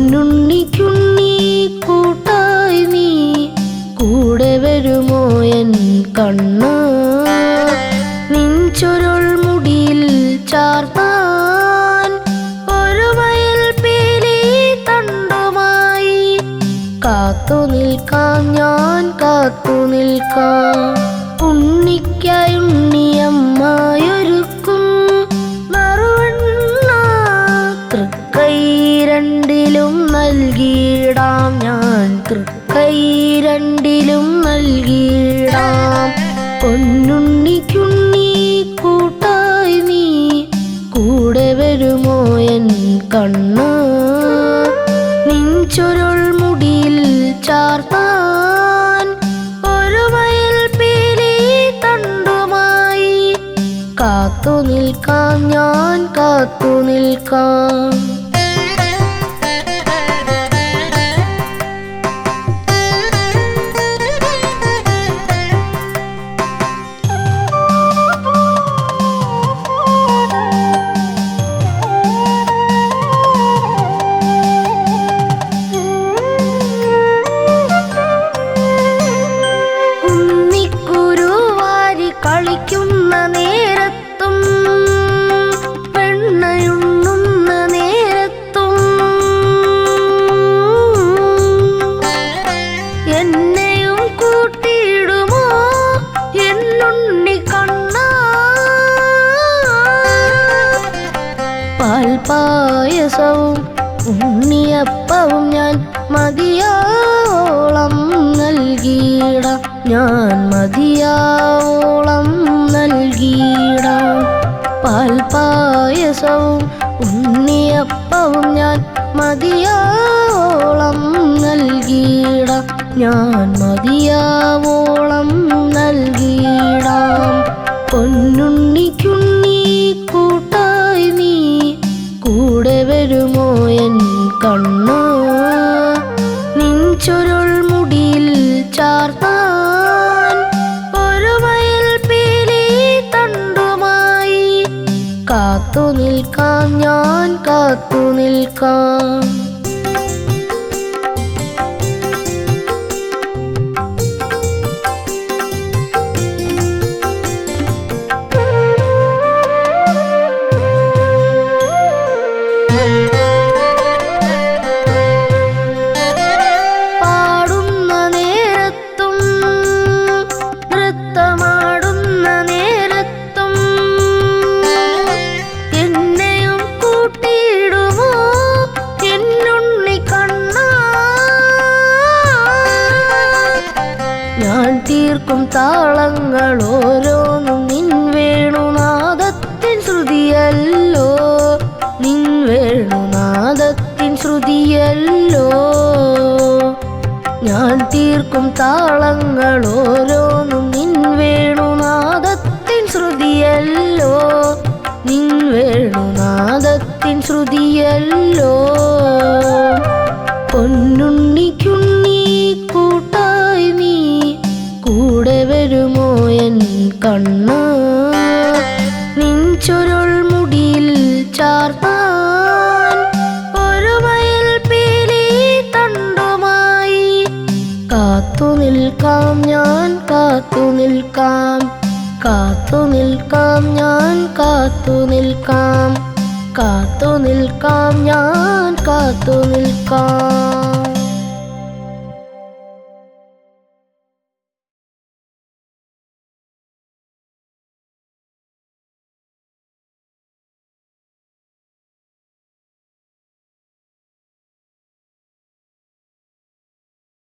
പൊന്നുണ്ണിക്കുണ്ണി കൂട്ടായി നീ കൂടെ വരുമോ എൻ കണ്ണ്? നിഞ്ചൊരുൾ മുടിയിൽ ചാർത്താൻ ഒരു മയിൽ പേലി തണ്ടുമായി കാത്തു നിൽക്കാം ഞാൻ കാത്തു നിൽക്കാം. ഉണ്ണിക്കായുണ്ണിയമ്മായൊരു നൽകിയിടാം ഞാൻ. തൃക്കൈ രണ്ടിലും നൽകിയിടാം. പൊന്നുണ്ണിക്കുണ്ണി കൂട്ടായി നീ കൂടെ വരുമോ എൻ കണ്ണ്? നിഞ്ചൊരു മുടിയിൽ ചാർത്താൻ ഒരു മയിൽ പീലി തണ്ടുമായി. കാത്തു നിൽക്കാം ഞാൻ കാത്തു നിൽക്കാം. പാൽപായസവും ഉണ്ണിയപ്പവും ഞാൻ മതിയാവോളം നൽകിയിട. ഞാൻ മതിയാവോളം നൽകിയിട. പാൽപായസവും ഉണ്ണിയപ്പവും ഞാൻ മതിയാവോളം നൽകിയിട. ഞാൻ മതിയാവോളം കണ്ണ് നിഞ്ചുരുൾ മുടിയിൽ ചാർത്താൻ തണ്ടുമായി. കാത്തു നിൽക്കാം ഞാൻ കാത്തു നിൽക്കാം. താളങ്ങൾ ഓരോന്നും നിൻ വേണുനാദത്തിൻ ശ്രുതിയല്ലോ. നിൻ വേണുനാദത്തിൻ ശ്രുതിയല്ലോ. ഞാൻ തീർക്കും താളങ്ങൾ ഓരോന്നും നിൻ വേണുനാദത്തിൻ ശ്രുതിയല്ലോ. നിൻ വേണുനാദത്തിൻ ശ്രുതിയല്ലോ. കണ്ണ്. നിഞ്ചൊരു മുടിയിൽ ചാർത്താൻ ഒരു മയിൽ പീലി തണ്ടുമായി. കാത്തു നിൽക്കാം ഞാൻ കാത്തു നിൽക്കാം. കാത്തു നിൽക്കാം ഞാൻ കാത്തു നിൽക്കാം. കാത്തു നിൽക്കാം ഞാൻ കാത്തു നിൽക്കാം.